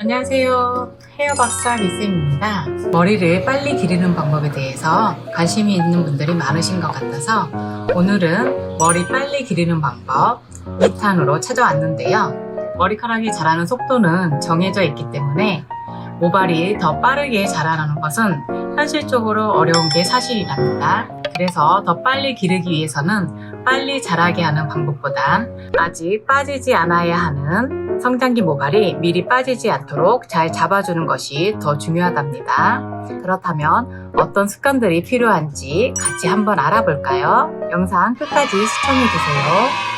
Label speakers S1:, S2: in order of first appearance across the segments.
S1: 안녕하세요. 헤어 박사 미쌤입니다. 머리를 빨리 기르는 방법에 대해서 관심이 있는 분들이 많으신 것 같아서 오늘은 머리 빨리 기르는 방법 2탄으로 찾아왔는데요. 머리카락이 자라는 속도는 정해져 있기 때문에 모발이 더 빠르게 자라나는 것은 현실적으로 어려운 게 사실이랍니다. 그래서 더 빨리 기르기 위해서는 빨리 자라게 하는 방법보단 아직 빠지지 않아야 하는 성장기 모발이 미리 빠지지 않도록 잘 잡아주는 것이 더 중요하답니다. 그렇다면 어떤 습관들이 필요한지 같이 한번 알아볼까요? 영상 끝까지 시청해주세요.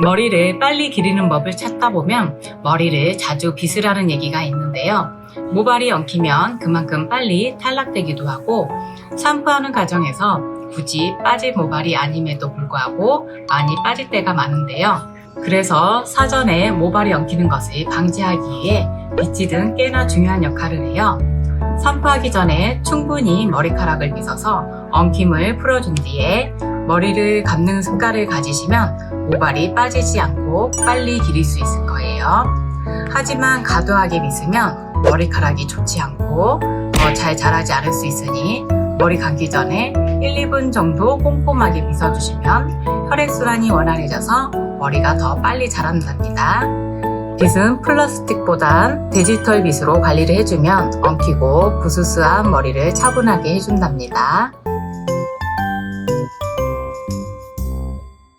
S1: 머리를 빨리 기르는 법을 찾다 보면 머리를 자주 빗으라는 얘기가 있는데요. 모발이 엉키면 그만큼 빨리 탈락되기도 하고 샴푸하는 과정에서 굳이 빠질 모발이 아님에도 불구하고 많이 빠질 때가 많은데요. 그래서 사전에 모발이 엉키는 것을 방지하기 위해 빗질은 꽤나 중요한 역할을 해요. 샴푸하기 전에 충분히 머리카락을 빗어서 엉킴을 풀어준 뒤에 머리를 감는 습관을 가지시면 모발이 빠지지 않고 빨리 기를 수 있을 거예요. 하지만 과도하게 빗으면 머리카락이 좋지 않고 더잘 자라지 않을 수 있으니 머리 감기 전에 1, 2분 정도 꼼꼼하게 빗어주시면 혈액순환이 원활해져서 머리가 더 빨리 자란답니다. 빗은 플라스틱보단 디지털 빗으로 관리를 해주면 엉키고 부스스한 머리를 차분하게 해준답니다.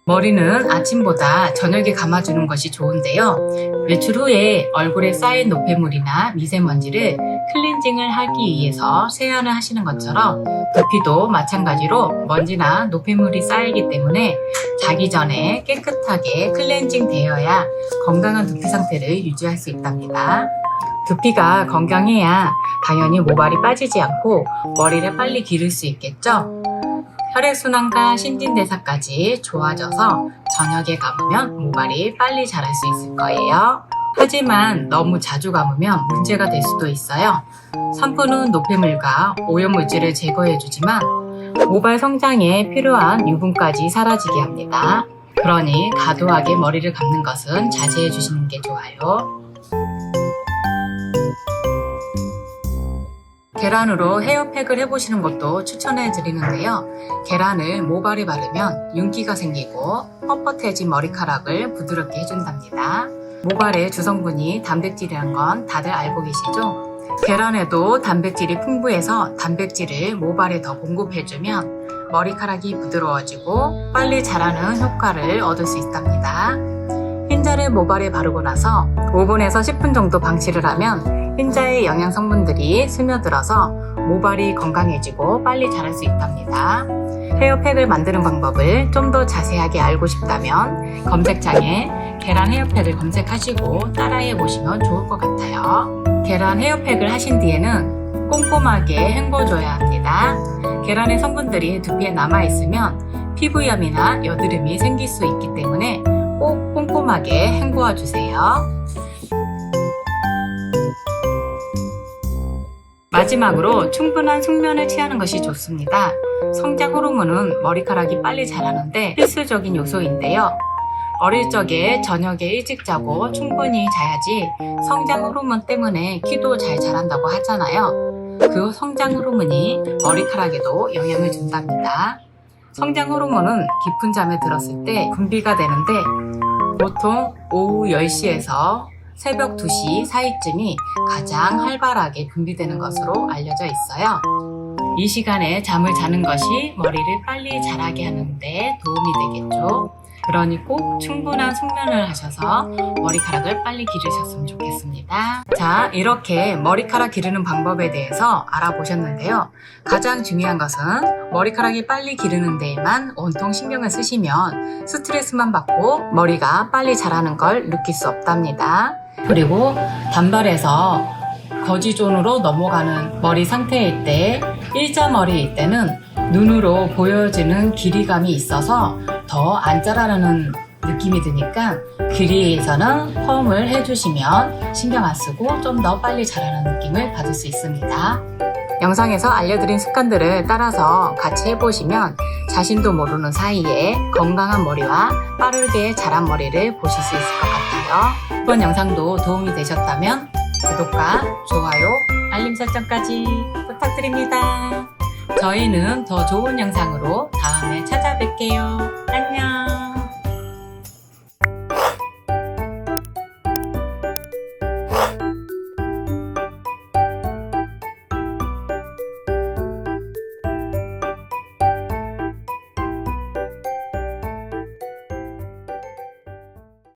S1: 머리는 아침보다 저녁에 감아주는 것이 좋은데요. 외출 후에 얼굴에 쌓인 노폐물이나 미세먼지를 클렌징을 하기 위해서 세안을 하시는 것처럼 두피도 마찬가지로 먼지나 노폐물이 쌓이기 때문에 자기 전에 깨끗하게 클렌징 되어야 건강한 두피 상태를 유지할 수 있답니다. 두피가 건강해야 당연히 모발이 빠지지 않고 머리를 빨리 기를 수 있겠죠? 혈액순환과 신진대사까지 좋아져서 저녁에 감으면 모발이 빨리 자랄 수 있을 거예요. 하지만 너무 자주 감으면 문제가 될 수도 있어요. 샴푸는 노폐물과 오염물질을 제거해주지만 모발 성장에 필요한 유분까지 사라지게 합니다. 그러니 과도하게 머리를 감는 것은 자제해 주시는 게 좋아요. 계란으로 헤어팩을 해보시는 것도 추천해 드리는데요. 계란을 모발에 바르면 윤기가 생기고 뻣뻣해진 머리카락을 부드럽게 해준답니다. 모발의 주성분이 단백질이란 건 다들 알고 계시죠? 계란에도 단백질이 풍부해서 단백질을 모발에 더 공급해주면 머리카락이 부드러워지고 빨리 자라는 효과를 얻을 수 있답니다. 흰자를 모발에 바르고 나서 5분에서 10분 정도 방치를 하면 흰자의 영양 성분들이 스며들어서 모발이 건강해지고 빨리 자랄 수 있답니다. 헤어팩을 만드는 방법을 좀 더 자세하게 알고 싶다면 검색창에 계란 헤어팩을 검색하시고 따라해 보시면 좋을 것 같아요. 계란 헤어팩을 하신 뒤에는 꼼꼼하게 헹궈줘야 합니다. 계란의 성분들이 두피에 남아있으면 피부염이나 여드름이 생길 수 있기 때문에 꼭 꼼꼼하게 헹구어 주세요. 마지막으로 충분한 숙면을 취하는 것이 좋습니다. 성장 호르몬은 머리카락이 빨리 자라는데 필수적인 요소인데요. 어릴 적에 저녁에 일찍 자고 충분히 자야지 성장 호르몬 때문에 키도 잘 자란다고 하잖아요. 그 성장 호르몬이 머리카락에도 영향을 준답니다. 성장 호르몬은 깊은 잠에 들었을 때 분비가 되는데 보통 오후 10시에서 새벽 2시 사이쯤이 가장 활발하게 분비되는 것으로 알려져 있어요. 이 시간에 잠을 자는 것이 머리를 빨리 자라게 하는데 도움이 되겠죠. 그러니 꼭 충분한 숙면을 하셔서 머리카락을 빨리 기르셨으면 좋겠습니다. 자, 이렇게 머리카락 기르는 방법에 대해서 알아보셨는데요. 가장 중요한 것은 머리카락이 빨리 기르는 데에만 온통 신경을 쓰시면 스트레스만 받고 머리가 빨리 자라는 걸 느낄 수 없답니다. 그리고 단발에서 거지존으로 넘어가는 머리 상태일 때 일자 머리일 때는 눈으로 보여지는 길이감이 있어서 더 안 자라라는 느낌이 드니까 길이에서는 펌을 해주시면 신경 안 쓰고 좀 더 빨리 자라는 느낌을 받을 수 있습니다. 영상에서 알려드린 습관들을 따라서 같이 해보시면 자신도 모르는 사이에 건강한 머리와 빠르게 자란 머리를 보실 수 있을 것 같아 요. 이번 영상도 도움이 되셨다면 구독과 좋아요, 알림 설정까지 부탁드립니다. 저희는 더 좋은 영상으로 다음에 찾아뵐게요. 안녕!